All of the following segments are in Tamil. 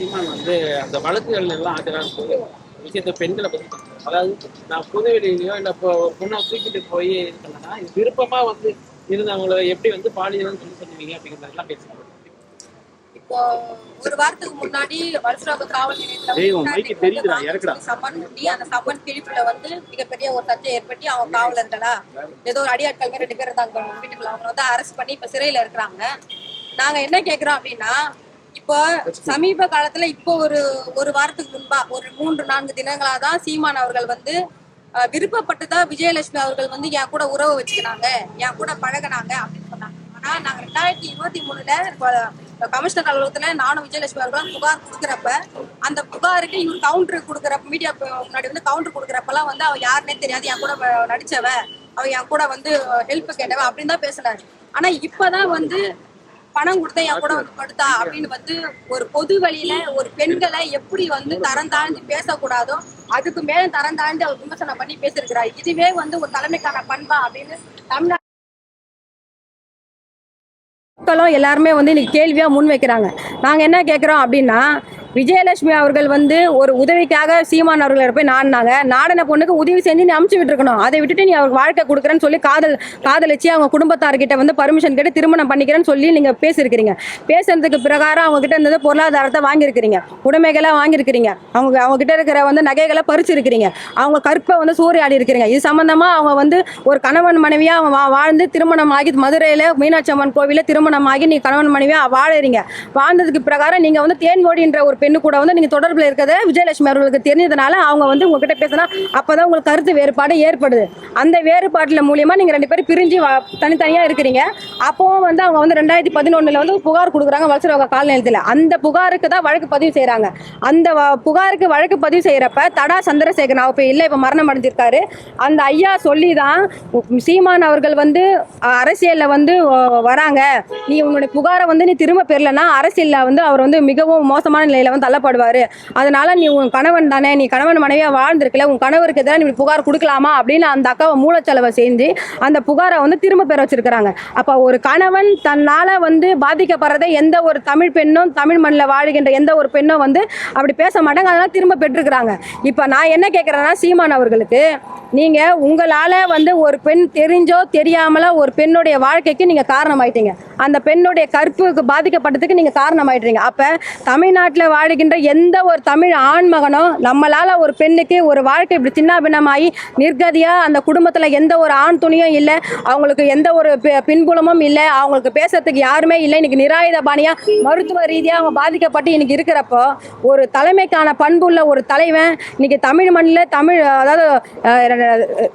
சீமான் வந்து அந்த வழக்குகள் எல்லாம் ஆஜராகும் போது விஷயத்த பெண்களை பத்தி சொல்றாரு. அதாவது நான் புதுவெளியிலயோ இல்ல இப்போ ஒரு பொண்ணை தூக்கிட்டு போய் இது பண்ணனா இது வந்து இருந்தவங்கள எப்படி வந்து பாலியல்னு சொல்லி சொல்லுவீங்க அப்படிங்கிற மாதிரி எல்லாம் பேசுறாங்க இப்போ ஒரு வாரத்துக்கு முன்னாடி வருஷராக காவல் நிலையத்துல. சம்மன் பண்ணி அந்த சம்மன் கிழிப்புல வந்து மிகப்பெரிய ஒரு சர்ச்சை ஏற்பட்டு அவங்க காவலர்களா ஏதோ ஒரு அடியாட்கள் ரெண்டு பேர் இருந்தாங்க வீட்டுக்குள்ள அவங்க வந்து அரெஸ்ட் பண்ணி இப்ப சிறையில இருக்கிறாங்க நாங்க என்ன கேக்குறோம் அப்படின்னா இப்போ சமீப காலத்துல இப்போ ஒரு ஒரு வாரத்துக்கு முன்பா ஒரு மூன்று நான்கு தினங்களா தான் சீமான் அவர்கள் வந்து விருப்பப்பட்டு விருப்பப்பட்டுதான் விஜயலட்சுமி அவர்கள் வந்து என் கூட உறவு வச்சுக்கினாங்க என் கூட பழகுனாங்க அப்படின்னு சொன்னாங்க. ஆனா நாங்க ரெண்டாயிரத்தி இருபத்தி மூணுல கமிஷனர் அலுவலகத்துல நானும் விஜயலட்சுமி அவர்களும் புகார் கொடுக்குறப்ப அந்த புகாருக்கு இவர் கவுண்டர் கொடுக்குறப்ப மீடியா முன்னாடி வந்து கவுண்டர் கொடுக்குறப்பெல்லாம் வந்து அவ யாருன்னே தெரியாது என் கூட நடிச்சவ அவ என் கூட வந்து ஹெல்ப் கேட்டவ அப்படின்னு தான் பேசினாரு. ஆனா இப்பதான் வந்து பணம் கொடுத்த என் கூட வந்து படுத்தா? அப்படின்னு வந்து ஒரு பொது வழியில ஒரு பெண்களை எப்படி வந்து தரம் தாழ்ந்து பேசக்கூடாதோ அதுக்கு மேல தரம் தாழ்ந்து அவர் விமர்சனம் பண்ணி பேசியிருக்கிறாரு. இதுவே வந்து ஒரு தலைமைக்கான பண்பா அப்படின்னு தமிழ்நாடு மக்களும் எல்லாருமே வந்து இன்னைக்கு கேள்வியா முன் வைக்கிறாங்க. நாங்க என்ன கேட்குறோம் அப்படின்னா விஜயலட்சுமி அவர்கள் வந்து ஒரு உதவிக்காக சீமான் அவர்களை போய் நாடினாங்க. நாடின பொண்ணுக்கு உதவி செஞ்சு நீ அமுச்சு விட்டுருக்கணும். அதை விட்டுட்டு நீ அவருக்கு வாழ்க்கை கொடுக்குறேன்னு சொல்லி காதல் காதலிச்சு அவங்க குடும்பத்தார்கிட்ட வந்து பர்மிஷன் கேட்டு திருமணம் பண்ணிக்கிறேன்னு சொல்லி நீங்கள் பேசியிருக்கிறீங்க. பேசுறதுக்கு பிரகாரம் அவங்க கிட்ட இருந்தது பொருளாதாரத்தை வாங்கியிருக்கிறீங்க. உடைமைகளை வாங்கியிருக்கிறீங்க. அவங்க அவங்க கிட்ட இருக்கிற வந்து நகைகளை பறிச்சிருக்கிறீங்க. அவங்க கற்பை வந்து சூறையாடி இருக்கிறீங்க. இது சம்மந்தமாக அவங்க வந்து ஒரு கணவன் மனைவியாக அவங்க வா- வாழ்ந்து திருமணம் ஆகி மதுரையில் மீனாட்சி அம்மன் கோவிலில் திருமணம் ஆகி நீ கணவன் மனைவியாக வாழறீங்க. வாழ்ந்ததுக்கு பிரகாரம் நீங்கள் வந்து தேன்மொழின்ற ஒரு பெண்ணு கூட வந்து நீங்கள் தொடர்பில் இருக்கிறத விஜயலட்சுமி அவர்களுக்கு தெரிஞ்சதுனால அவங்க வந்து உங்ககிட்ட பேசினா அப்போ தான் உங்களுக்கு கருத்து வேறுபாடு ஏற்படுது. அந்த வேறுபாட்டில் மூலியமாக நீங்கள் ரெண்டு பேரும் பிரிஞ்சு தனித்தனியாக இருக்கிறீங்க. அப்போவும் வந்து அவங்க வந்து ரெண்டாயிரத்தி பதினொன்றில் வந்து புகார் கொடுக்குறாங்க வலசரோக கால நிலையத்தில் அந்த புகாருக்கு தான் வழக்கு பதிவு செய்கிறாங்க அந்த வ- புகாருக்கு வழக்கு பதிவு செய்கிறப்ப தடா சந்திரசேகரன் அவர் இப்போ இல்லை இப்போ மரணம் அடைஞ்சிருக்காரு. அந்த ஐயா சொல்லி தான் சீமான் அவர்கள் வந்து அரசியலில் வந்து வராங்க. நீ உங்களுடைய புகாரை வந்து நீ திரும்ப பெறலன்னா அரசியலில் வந்து அவர் வந்து மிகவும் மோசமான நிலையில் வந்து தள்ளப்படுவாரு. அதனால நீ உன் கணவன் தானே நீ கணவன் மனைவியாக வாழ்ந்திருக்கல உன் கணவருக்கு எதிராக நீ புகார் கொடுக்கலாமா அப்படின்னு அந்த அக்காவை மூலச்செலவை செஞ்சு அந்த புகாரை வந்து திரும்ப பெற வச்சிருக்கிறாங்க. அப்போ ஒரு கணவன் தன்னால் வந்து பாதிக்கப்படுறதை எந்த ஒரு தமிழ் பெண்ணும் தமிழ் மண்ணில் வாழுகின்ற எந்த ஒரு பெண்ணும் வந்து அப்படி பேச மாட்டாங்க. அதனால திரும்ப பெற்றிருக்கிறாங்க. இப்போ நான் என்ன கேட்குறேன்னா சீமான் அவர்களுக்கு நீங்கள் உங்களால் வந்து ஒரு பெண் தெரிஞ்சோ தெரியாமலோ ஒரு பெண்ணுடைய வாழ்க்கைக்கு நீங்கள் காரணமாயிட்டீங்க. அந்த பெண்ணுடைய கற்புக்கு பாதிக்கப்பட்டதுக்கு நீங்கள் காரணமாயிட்டீங்க. அப்போ தமிழ்நாட்டில் வாழுகின்ற எந்த ஒரு தமிழ் ஆண் நம்மளால் ஒரு பெண்ணுக்கு ஒரு வாழ்க்கை இப்படி சின்ன பின்னமாகி நிர்கதியா அந்த குடும்பத்தில் எந்த ஒரு ஆண் துணியும் இல்லை. அவங்களுக்கு எந்த ஒரு பின்புலமும் இல்லை. அவங்களுக்கு பேசுறதுக்கு யாருமே இல்லை. இன்னைக்கு நிராயுத பாணியாக மருத்துவ ரீதியாக அவங்க பாதிக்கப்பட்டு இன்னைக்கு இருக்கிறப்போ ஒரு தலைமைக்கான பண்புள்ள ஒரு தலைவன் இன்னைக்கு தமிழ் மண்ணில் தமிழ் அதாவது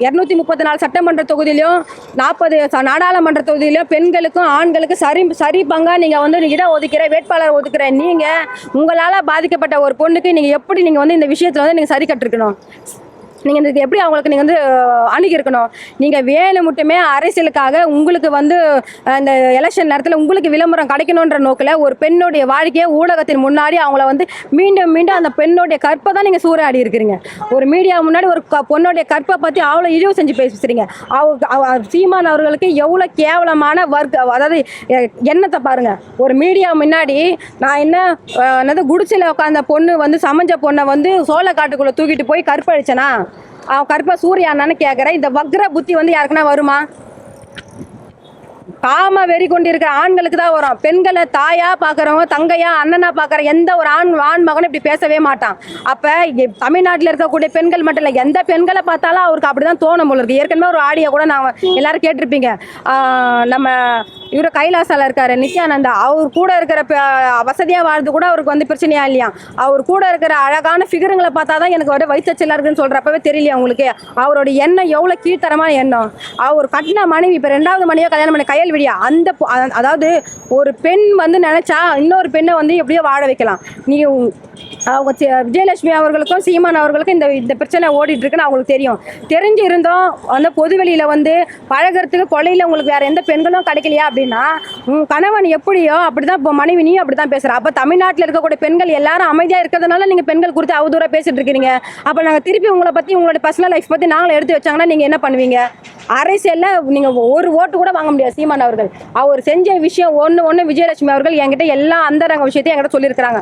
இரநூத்தி முப்பத்தி நாலு சட்டமன்ற தொகுதியிலையும் நாற்பது நாடாளுமன்ற தொகுதியிலையும் பெண்களுக்கும் ஆண்களுக்கும் சரி சரி பங்காக நீங்கள் வந்து இடம் ஒதுக்கிற வேட்பாளர் ஒதுக்கிற நீங்கள் உங்களால் பாதிக்கப்பட்ட ஒரு பொண்ணுக்கு நீங்க எப்படி நீங்க வந்து இந்த விஷயத்தில் வந்து நீங்க சரி கட்டிருக்கணும்? நீங்கள் இதுக்கு எப்படி அவங்களுக்கு நீங்கள் வந்து அஹ், அணுகியிருக்கணும்? நீங்கள் வேணும் மட்டுமே அரசியலுக்காக உங்களுக்கு வந்து அந்த எலெக்ஷன் நேரத்தில் உங்களுக்கு விளம்பரம் கிடைக்கணுன்ற நோக்கில் ஒரு பெண்ணுடைய வாழ்க்கையை ஊடகத்தின் முன்னாடி அவங்கள வந்து மீண்டும் மீண்டும் அந்த பெண்ணுடைய கற்பை தான் நீங்கள் சூறையாடி இருக்கிறீங்க. ஒரு மீடியா முன்னாடி ஒரு க- பொண்ணுடைய கற்பை பற்றி அவ்வளோ இழிவு செஞ்சு பேசுறீங்க. அவங்க அவ- சீமான் அவர்களுக்கு எவ்வளோ கேவலமான வர்க்க அதாவது எ- எண்ணத்தை பாருங்க. ஒரு மீடியா முன்னாடி நான் என்ன என்னது குடிசையில் உட்காந்த பொண்ணு வந்து சமைஞ்ச பொண்ணை வந்து சோளக்காட்டுக்குள்ளே தூக்கிட்டு போய் கற்பழிச்சேனா? அவன் கற்ப சூர்யானான்னு கேட்குறேன் இந்த வக்ர புத்தி வந்து யாருக்குன்னா வருமா? காம வெறி கொண்டிருக்கிற ஆண்களுக்கு தான் வரும். பெண்களை தாயா பார்க்குறவங்க தங்கையா அண்ணனா பார்க்குற எந்த ஒரு ஆண் ஆண் மகனும் இப்படி பேசவே மாட்டான். அப்போ தமிழ்நாட்டில் இருக்கக்கூடிய பெண்கள் மட்டும் இல்லை எந்த பெண்களை பார்த்தாலும் அவருக்கு அப்படிதான் தோணும் போல இருக்கு. ஏற்கனவே ஒரு ஆடியோ கூட நான் எல்லாரும் கேட்டிருப்பீங்க. நம்ம இவரு கைலாசால இருக்காரு நித்யானந்தா. அவர் கூட இருக்கிற வசதியாக வசதியா கூட அவருக்கு வந்து பிரச்சனையா இல்லையா? அவர் கூட இருக்கிற அழகான ஃபிகருங்களை பார்த்தா தான் எனக்கு வந்து வயிற்றுச்சலா இருக்குன்னு சொல்கிறப்பவே தெரியலையா உங்களுக்கு? அவரோட எண்ணம் எவ்வளவு கீழ்த்தரமான எண்ணம்? அவர் கட்டின மனைவி இப்ப ரெண்டாவது மனைவியோ கல்யாணம் பண்ண கையல் விடியா அந்த அதாவது ஒரு பெண் வந்து நினைச்சா இன்னொரு பெண்ணை வந்து எப்படியோ வாழ வைக்கலாம். நீ அவங்க விஜயலட்சுமி அவர்களுக்கும் சீமான் அவர்களுக்கும் இந்த இந்த பிரச்சனை ஓடிட்டுருக்குன்னு அவங்களுக்கு தெரியும். தெரிஞ்சு இருந்தோம் அந்த பொதுவெளியில் வந்து பழகிறதுக்கு கொலையில் உங்களுக்கு வேறு எந்த பெண்களும் கிடைக்கலையா அப்படின்னா உன் கணவன் எப்படியோ அப்படி தான் இப்போ மனைவி நீயும் அப்படி தான் பேசுகிற அப்போ தமிழ்நாட்டில் இருக்கக்கூடிய பெண்கள் எல்லாரும் அமைதியாக இருக்கிறதுனால நீங்கள் பெண்கள் குறித்து அவதூறாக பேசிகிட்டு இருக்கிறீங்க அப்போ நாங்கள் திருப்பி உங்களை பற்றி உங்களோட பர்சனல் லைஃப் பற்றி நாங்களும் எடுத்து வச்சாங்கன்னா நீங்கள் என்ன பண்ணுவீங்க? அரசியலில் நீங்கள் ஒரு ஓட்டு கூட வாங்க முடியாது சீமான் அவர்கள். அவர் செஞ்ச விஷயம் ஒன்று ஒன்று விஜயலட்சுமி அவர்கள் என்கிட்ட எல்லா அந்தரங்க விஷயத்தையும் என்கிட்ட சொல்லியிருக்கிறாங்க.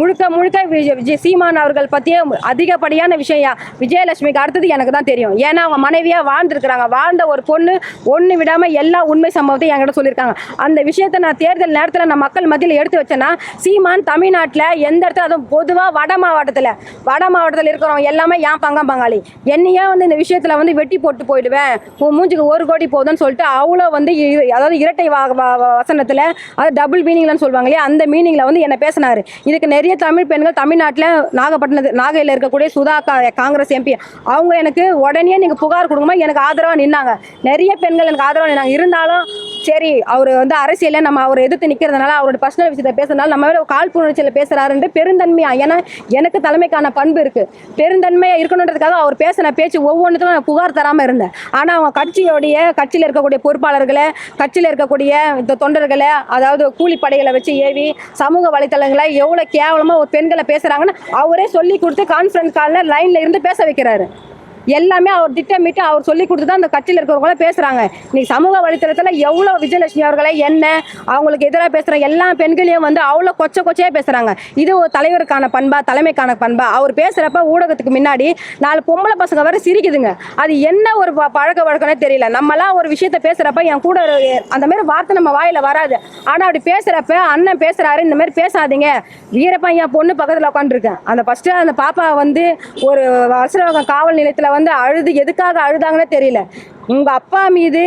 முழுக்க முழுக்க விஜய் விஜய் சீமான் அவர்கள் பற்றிய அதிகப்படியான விஷயம் விஜயலட்சுமிக்கு அடுத்தது எனக்கு தான் தெரியும். ஏன்னா அவங்க மனைவியாக வாழ்ந்துருக்கிறாங்க. வாழ்ந்த ஒரு பொண்ணு ஒன்று விடாமல் எல்லா உண்மை சம்பவத்தையும் என்கிட்ட சொல்லியிருக்காங்க. அந்த விஷயத்தை நான் தேர்தல் நேரத்தில் நான் மக்கள் மத்தியில் எடுத்து வச்சேன்னா சீமான் தமிழ்நாட்டில் எந்த இடத்துல அதுவும் பொதுவாக வட மாவட்டத்தில் வட மாவட்டத்தில் இருக்கிறவங்க எல்லாமே ஏன் பங்கம் பங்காளி? என்னையே வந்து இந்த விஷயத்தில் வந்து வெட்டி போட்டு போயிடுவேன்? உன் மூஞ்சுக்கு ஒரு கோடி போகுதுன்னு சொல்லிட்டு அவ்வளோ வந்து அதாவது இரட்டை வசனத்தில் அது டபுள் மீனிங்லன்னு சொல்லுவாங்க இல்லையா அந்த மீனிங்கில் வந்து என்னை பேசினாரு. இதுக்கு நிறைய தமிழ் பெண்கள் தமிழ்நாட்டில் நாகப்பட்டினத்து நாகையில் இருக்கக்கூடிய சுதா காங்கிரஸ் எம்பி அவங்க எனக்கு உடனே நீங்கள் புகார் கொடுக்கும்போது எனக்கு ஆதரவாக நின்னாங்க. நிறைய பெண்கள் எனக்கு ஆதரவாக நின்னாங்க. இருந்தாலும் சரி அவர் வந்து அரசியலில் நம்ம அவரை எதிர்த்து நிற்கிறதுனால அவரோட பர்சனல் விஷயத்தை பேசுறதுனால நம்ம மேல காழ்ப்புணர்ச்சியில் பேசுகிறாருன்ற பெருந்தன்மையாக ஏன்னா எனக்கு தலைமைக்கான பண்பு இருக்குது பெருந்தன்மையாக இருக்கணுன்றதுக்காக அவர் பேசின பேச்சு ஒவ்வொன்றுத்துக்கும் நான் புகார் தராமல் இருந்தேன். ஆனால் அவங்க கட்சியோடைய கட்சியில் இருக்கக்கூடிய பொறுப்பாளர்களை கட்சியில் இருக்கக்கூடிய இந்த தொண்டர்களை அதாவது கூலிப்படைகளை வச்சு ஏவி சமூக வலைத்தளங்களை எவ்வளோ கேவலமாக ஒரு பெண்களை பேசுகிறாங்கன்னு அவரே சொல்லி கொடுத்து கான்ஃபரன்ஸ் காலில் லைனில் இருந்து பேச வைக்கிறாரு. எல்லாமே அவர் திட்டமிட்டு அவர் சொல்லி கொடுத்து தான் அந்த கட்சியில் இருக்கிறவங்கள பேசுகிறாங்க இன்னைக்கு சமூக வலைத்தளத்தில் எவ்வளோ விஜயலட்சுமி அவர்களை என்ன அவங்களுக்கு எதிராக பேசுகிற எல்லா பெண்களையும் வந்து அவ்வளோ கொச்ச கொச்சையாக பேசுகிறாங்க இது ஒரு தலைவருக்கான பண்பா தலைமைக்கான பண்பா. அவர் பேசுகிறப்ப ஊடகத்துக்கு முன்னாடி நாலு பொம்பளை பசங்க வர சிரிக்குதுங்க. அது என்ன ஒரு ப- பழக்க வழக்கம்னே தெரியல. நம்மளாம் ஒரு விஷயத்த பேசுகிறப்ப என் கூட ஒரு- அந்த மாதிரி வார்த்தை நம்ம வாயில் வராது. ஆனால் அப்படி பேசுகிறப்ப அண்ணன் பேசுகிறாரு இந்த மாதிரி பேசாதீங்க. வீரப்பன் என் பொண்ணு பக்கத்தில் உட்காந்துருக்கேன் அந்த ஃபஸ்ட்டு அந்த பாப்பா வந்து ஒரு வசரவகம் காவல் நிலையத்தில் வந்து அழுது எதுக்காக அழுதாங்கன்னே தெரியல. உங்கள் அப்பா மீது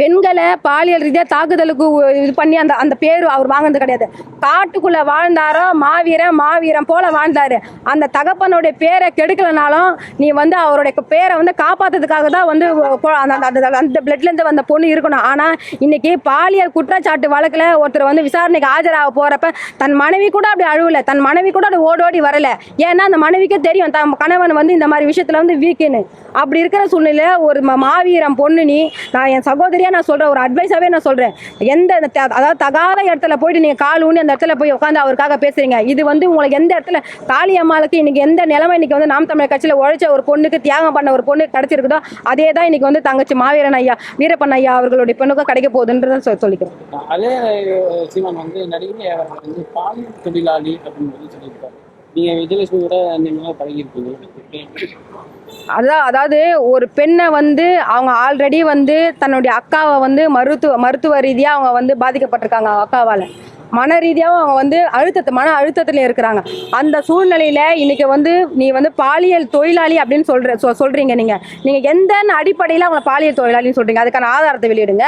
பெண்களை பாலியல் ரீதியாக தாக்குதலுக்கு இது பண்ணி அந்த அந்த பேர் அவர் வாங்கினது கிடையாது. காட்டுக்குள்ளே வாழ்ந்தாரோ மாவீரன் மாவீரன் போல வாழ்ந்தார். அந்த தகப்பனுடைய பேரை கெடுக்கலனாலும் நீ வந்து அவருடைய பேரை வந்து காப்பாற்றுறதுக்காக தான் வந்து அந்த அந்த- அந்த அந்த பிளட்லேருந்து வந்த பொண்ணு இருக்கணும். ஆனால் இன்றைக்கி பாலியல் குற்றச்சாட்டு வழக்கில் ஒருத்தர் வந்து விசாரணைக்கு ஆஜராக போகிறப்ப தன் மனைவி கூட அப்படி அழுவலை. தன் மனைவி கூட அப்படி ஓடோடி வரலை வரல. ஏன்னா அந்த மனைவிக்கே தெரியும் தன் கணவன் வந்து இந்த மாதிரி விஷயத்தில் வந்து வீக்குன்னு. அப்படி இருக்கிற சூழ்நிலையில ஒரு மாவீரம் பொண்ணு நீ நான் என் சகோதரியா நான் சொல்கிறேன் ஒரு அட்வைஸாவே நான் சொல்றேன். எந்த அதாவது தகாத இடத்துல போயிட்டு நீங்க கால் ஊனி அந்த இடத்துல போய் உட்காந்து அவருக்காக பேசுறீங்க. இது வந்து உங்களுக்கு எந்த இடத்துல காளி அம்மாளுக்கு இன்னைக்கு எந்த நிலைமை இன்னைக்கு வந்து நாம் தமிழர் கட்சியில உழைச்ச ஒரு பொண்ணுக்கு தியாகம் பண்ண ஒரு பொண்ணு கிடச்சிருக்குதோ அதே தான் இன்னைக்கு வந்து தங்கச்சி மாவீரன் ஐயா வீரப்பன் ஐயா அவர்களுடைய பெண்ணுக்கும் கிடைக்க போகுதுன்றதை சொ- சொல்லிக்கிறேன். அதே சீமான் வந்து நடிகை வந்து தொழிலாளி அப்படின்னு சொல்லி சொல்லியிருக்காரு. நீங்க விஜயலட்சுமி கூட நீங்க பழகிருக்கீங்க அதான் அதாவது ஒரு பெண்ணை வந்து அவங்க ஆல்ரெடி வந்து தன்னுடைய அக்காவை வந்து மருத்துவ மருத்துவ ரீதியாக அவங்க வந்து பாதிக்கப்பட்டிருக்காங்க அவங்க அக்காவால். மன ரீதியாகவும் அவங்க வந்து அழுத்தத்தை மன அழுத்தத்தில் இருக்கிறாங்க. அந்த சூழ்நிலையில் இன்றைக்கி வந்து நீ வந்து பாலியல் தொழிலாளி அப்படின்னு சொல்கிற சொ சொல்கிறீங்க நீங்கள் நீங்கள் எந்த அடிப்படையில் அவங்க பாலியல் தொழிலாளின்னு சொல்கிறீங்க அதுக்கான ஆதாரத்தை வெளியிடுங்க.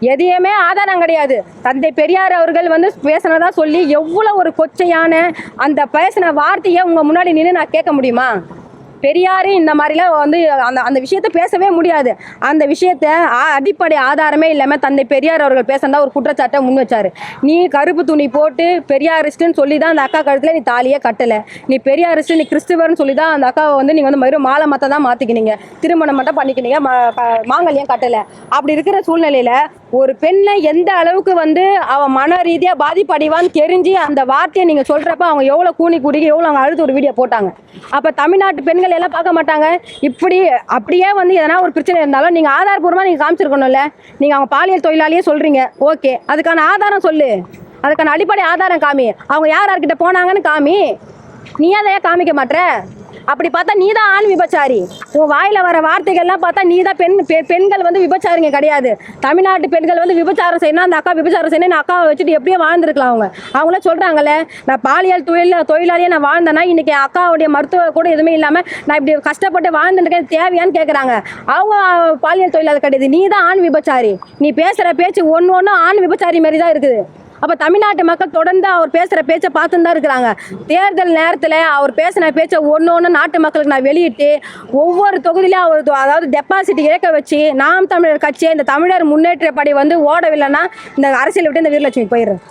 எதையுமே ஆதாரம் கிடையாது. தந்தை பெரியார் அவர்கள் வந்து பேசினதா சொல்லி எவ்வளோ ஒரு கொச்சையான அந்த பேசின வார்த்தையை உங்கள் முன்னாடி நின்று நான் கேட்க முடியுமா? பெரியாரு இந்த மாதிரிலாம் வந்து அந்த அந்த விஷயத்த பேசவே முடியாது. அந்த விஷயத்த ஆ- அடிப்படை ஆதாரமே இல்லாமல் தந்தை பெரியார் அவர்கள் பேசுனதா ஒரு குற்றச்சாட்டை முன் வச்சார். நீ கருப்பு துணி போட்டு பெரியாரிஸ்ட்டுன்னு சொல்லி தான் அந்த அக்கா கழுத்தில் நீ தாலியே கட்டலை. நீ பெரியாரிஸ்ட் நீ கிறிஸ்துவர்னு சொல்லி தான் அந்த அக்காவை வந்து நீங்கள் வந்து மறு மாலை மத்த தான் மாற்றிக்கினீங்க திருமணம் மட்டும் பண்ணிக்கினீங்க மாங்கல்யம் கட்டலை. அப்படி இருக்கிற சூழ்நிலையில் ஒரு பெண்ணை எந்த அளவுக்கு வந்து அவன் மன ரீதியாக பாதிப்படைவான்னு தெரிஞ்சு அந்த வார்த்தையை நீங்கள் சொல்கிறப்ப அவங்க எவ்வளோ கூனி குடிக்க எவ்வளோ அவங்க அழுத்து ஒரு வீடியோ போட்டாங்க. அப்போ தமிழ்நாட்டு பெண்கள் எல்லாம் பார்க்க மாட்டாங்க. இப்படி அப்படியே வந்து எதனா ஒரு பிரச்சனை இருந்தாலும் நீங்கள் ஆதாரபூர்வமாக நீங்கள் காமிச்சிருக்கணும்ல. நீங்கள் அவங்க பாலியல் தொழிலாளியே சொல்கிறீங்க ஓகே. அதுக்கான ஆதாரம் சொல்லு. அதுக்கான அடிப்படை ஆதாரம் காமி. அவங்க யார் யார்கிட்ட போனாங்கன்னு காமி. நீ அதை ஏன் காமிக்க மாட்ற? அப்படி பார்த்தா நீ தான் ஆண் விபச்சாரி. உன் வாயில் வர வார்த்தைகள்லாம் பார்த்தா நீ தான் பெண் பெண்கள் வந்து விபச்சாரிங்க கிடையாது. தமிழ்நாட்டு பெண்கள் வந்து விபச்சாரம் செய்யணும் அந்த அக்கா விபச்சாரம் செய்யணும் நான் அக்காவை வச்சுட்டு எப்படியோ வாழ்ந்துருக்கலாம் அவங்க. அவங்களே சொல்கிறாங்களே நான் பாலியல் தொழில் தொழிலாளியே நான் வாழ்ந்தேன்னா இன்றைக்கி அக்காவுடைய மருத்துவ கூட எதுவுமே இல்லாமல் நான் இப்படி கஷ்டப்பட்டு வாழ்ந்துருக்கேன் தேவையான்னு கேட்குறாங்க அவங்க பாலியல் தொழிலாளர் கிடையாது. நீ தான் ஆண் விபச்சாரி. நீ பேசுகிற பேச்சு ஒன்று ஒன்றும் ஆண் விபச்சாரி மாதிரி தான் இருக்குது. அப்போ தமிழ்நாட்டு மக்கள் தொடர்ந்து அவர் பேசுகிற பேச்சை பார்த்துன்னு தான் இருக்கிறாங்க. தேர்தல் நேரத்தில் அவர் பேசின பேச்சை ஒன்று ஒன்று நாட்டு மக்களுக்கு நான் வெளியிட்டு ஒவ்வொரு தொகுதியிலையும் அவர் அதாவது டெபாசிட் இழக்க வச்சு நாம் தமிழர் கட்சியை இந்த தமிழர் முன்னேற்ற படி வந்து ஓடவில்லைன்னா இந்த அரசியல் விட்டு இந்த வீரலட்சுமி போயிடுறேன்